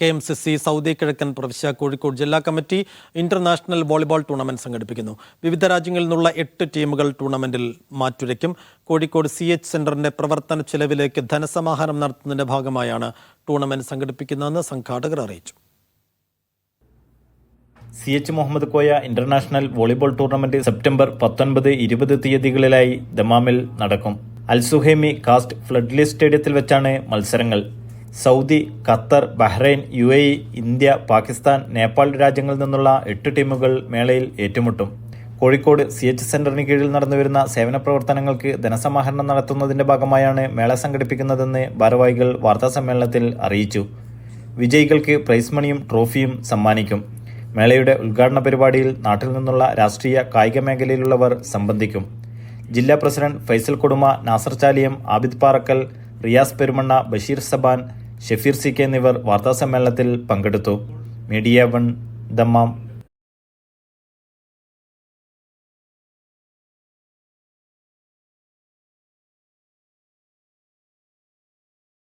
K M C C Saudi കിഴക്കൻ പ്രവിശ്യ കോഴിക്കോട് ജില്ലാ കമ്മിറ്റി ഇന്റർനാഷണൽ വോളിബോൾ ടൂർണമെന്റ് സംഘടിപ്പിക്കുന്നു. വിവിധ രാജ്യങ്ങളിൽ നിന്നുള്ള എട്ട് ടീമുകൾ ടൂർണമെന്റിൽ മാറ്റുരയ്ക്കും. കോഴിക്കോട് സി എച്ച് സെന്ററിന്റെ പ്രവർത്തന ചെലവിലേക്ക് ധനസമാഹരണം നടത്തുന്നതിന്റെ ഭാഗമായാണ് ടൂർണമെന്റ് സംഘടിപ്പിക്കുന്നതെന്ന് സംഘാടകർ അറിയിച്ചു. C H Muhammad Koya international volleyball tournament September പത്തൊൻപത് ഇരുപത് തീയതികളിലായി ദമാമിൽ നടക്കും. അൽസുഹേമി കാസ്റ്റ് ഫ്ലഡ്ലി സ്റ്റേഡിയത്തിൽ വെച്ചാണ് മത്സരങ്ങൾ. Saudi Qatar Bahrain U A India Pakistan Nepal രാജ്യങ്ങളിൽ നിന്നുള്ള എട്ട് ടീമുകൾ മേളയിൽ ഏറ്റുമുട്ടും. കോഴിക്കോട് സി എച്ച് സെന്ററിന് കീഴിൽ നടന്നുവരുന്ന സേവന പ്രവർത്തനങ്ങൾക്ക് ധനസമാഹരണം നടത്തുന്നതിന്റെ ഭാഗമായാണ് മേള സംഘടിപ്പിക്കുന്നതെന്ന് ഭാരവാഹികൾ വാർത്താസമ്മേളനത്തിൽ അറിയിച്ചു. വിജയികൾക്ക് പ്രൈസ് മണിയും ട്രോഫിയും സമ്മാനിക്കും. മേളയുടെ ഉദ്ഘാടന പരിപാടിയിൽ നാട്ടിൽ നിന്നുള്ള രാഷ്ട്രീയ കായിക മേഖലയിലുള്ളവർ സംബന്ധിക്കും. ജില്ലാ president Faisal Koduma Nasar Chaliyam Abid Parakkal Riyas Perumanna Basheer Saban Shafeer C K എന്നിവർ വാർത്താസമ്മേളനത്തിൽ പങ്കെടുത്തു. Media one Dammam